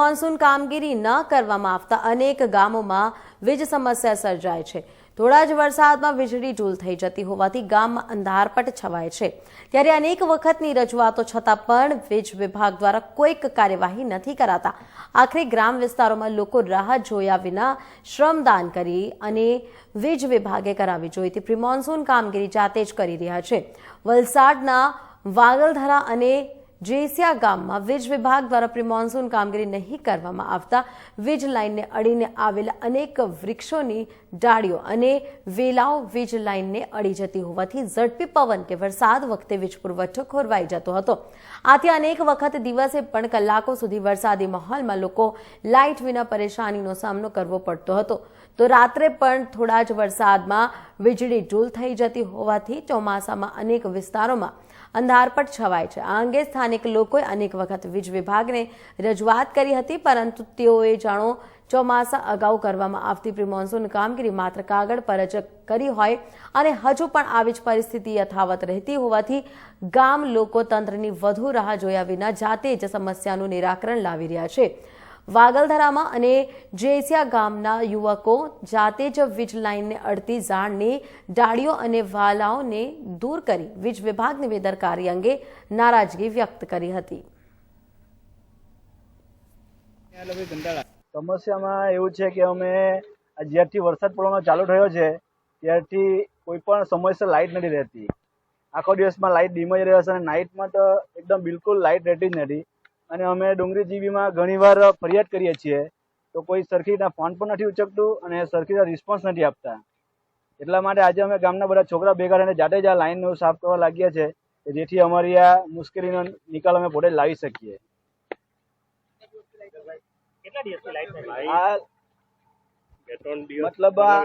Monsoon કામગીરી ન કરવામાં આવતા અનેક ગામોમાં વીજ સમસ્યા સર્જાય છે. થોડા જ વરસાદમાં વીજળી ઢૂલ થઈ જતી હોવાથી ગામમાં અંધારપટ છવાય છે. ત્યારે અનેક વખતની રજૂઆતો છતાં પણ વીજ વિભાગ દ્વારા કોઈક કાર્યવાહી નથી કરાતા. આખરે ગ્રામ વિસ્તારોમાં લોકો રાહત જોયા વિના શ્રમદાન કરી અને વીજ વિભાગે કરાવી જોઈતી પ્રી મોન્સૂન કામગીરી જાતે જ કરી રહ્યા છે. વલસાડના વાગલધરા અને જેસિયા ગામમાં વીજ વિભાગ દ્વારા પ્રિમોન્સૂન કામગીરી નહીં કરવામાં આવતા વીજ લાઇનને અડીને આવેલા અનેક વૃક્ષોની ડાળીઓ અને વેલાઓ વીજ લાઇનને અડી જતી હોવાથી ઝડપી પવન કે વરસાદ વખતે વીજ પુરવઠો ખોરવાઈ જતો હતો. આથી અનેક વખત દિવસે પણ કલાકો સુધી વરસાદી માહોલમાં લોકો લાઇટ વિના પરેશાનીનો સામનો કરવો પડતો હતો. તો રાત્રે પણ થોડા જ વરસાદમાં વીજળી ઢૂલ થઈ જતી હોવાથી ચોમાસામાં અનેક વિસ્તારોમાં અંધારપટ છવાય છે. આ અંગે સ્થાનિક લોકોએ અનેક વખત વીજ વિભાગને રજૂઆત કરી હતી, પરંતુ તેઓએ જાણો ચોમાસા અગાઉ કરવામાં આવતી પ્રી મોન્સૂન કામગીરી માત્ર કાગળ પર જ કરી હોય અને હજુ પણ આવી જ પરિસ્થિતિ યથાવત રહેતી હોવાથી ગામ લોકો તંત્રની વધુ રાહ જોયા વિના જાતે જ સમસ્યાનું નિરાકરણ લાવી રહ્યા છે. વાગલધરામાં અને જેસિયા ગામના યુવકો જાતે જ વીજ લાઇનને અડતી ઝાડની, ડાળીઓ અને વાલાઓને દૂર કરી વીજ વિભાગની બેદરકારી અંગે નારાજગી વ્યક્ત કરી હતી. સમસ્યામાં એવું છે કે અમે જ્યારથી વરસાદ પડવાનો ચાલુ થયો છે, ત્યારથી કોઈ પણ સમયસર લાઇટ નથી રહેતી. આખો દિવસમાં લાઇટ ડીમ જ રહે છે અને નાઇટમાં તો એકદમ બિલકુલ લાઇટ રહેતી જ નથી. અને અમે ડુંગળી જીબીમાં ઘણીવાર ફરિયાદ કરીએ છીએ તો કોઈ સરખી રીતના ફોન પણ નથી ઉચકતું અને સરખી રીતના રિસ્પોન્સ નથી આપતા. એટલા માટે આજે અમે ગામના બધા છોકરા ભેગા રહીને જાતે જ આ લાઈનનું સાફ કરવા લાગ્યા છે કે જેથી અમારી આ મુશ્કેલીનો નિકાલ અમે પોતે લાવી શકીએ. મતલબ આ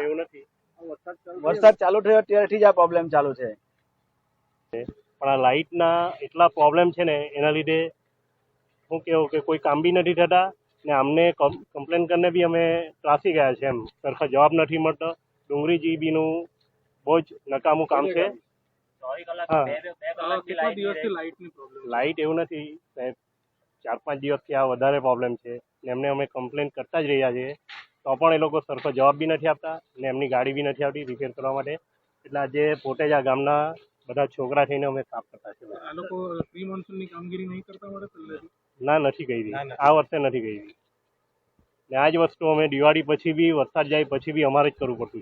વરસાદ ચાલુ થયો ત્યારથી જ આ પ્રોબ્લેમ ચાલુ છે. પણ આ લાઇટના એટલા પ્રોબ્લેમ છે ને એના લીધે શું કહેવું કે કોઈ કામ બી નથી થતા ને અમને કમ્પ્લેન કરીને બી અમે ત્રાસી ગયા છે એમ. સરખો જવાબ નથી મળતો. ડુંગળી જીબીનું બહુ જ નકામું કામ છે. લાઇટ એવું નથી. સાહેબ ચાર પાંચ દિવસથી આ વધારે પ્રોબ્લેમ છે. ને એમને અમે કમ્પ્લેન કરતા જ રહ્યા છીએ. તો પણ એ લોકો સરખો જવાબ બી નથી આપતા ને એમની ગાડી બી નથી આવતી રિપેર કરવા માટે. એટલે આજે પોતે જ આ ગામના બધા છોકરા થઈને અમે સાફ કરતા છીએ. આ લોકો પ્રી મોન્સૂનની કામગીરી નહીં કરતા પહેલેથી? ના નથી કરી આ વર્ષે નથી કરી ને આ જ વસ્તુ અમે દિવાળી પછી બી વરસાદ જાય પછી બી અમારે જ કરવું પડતું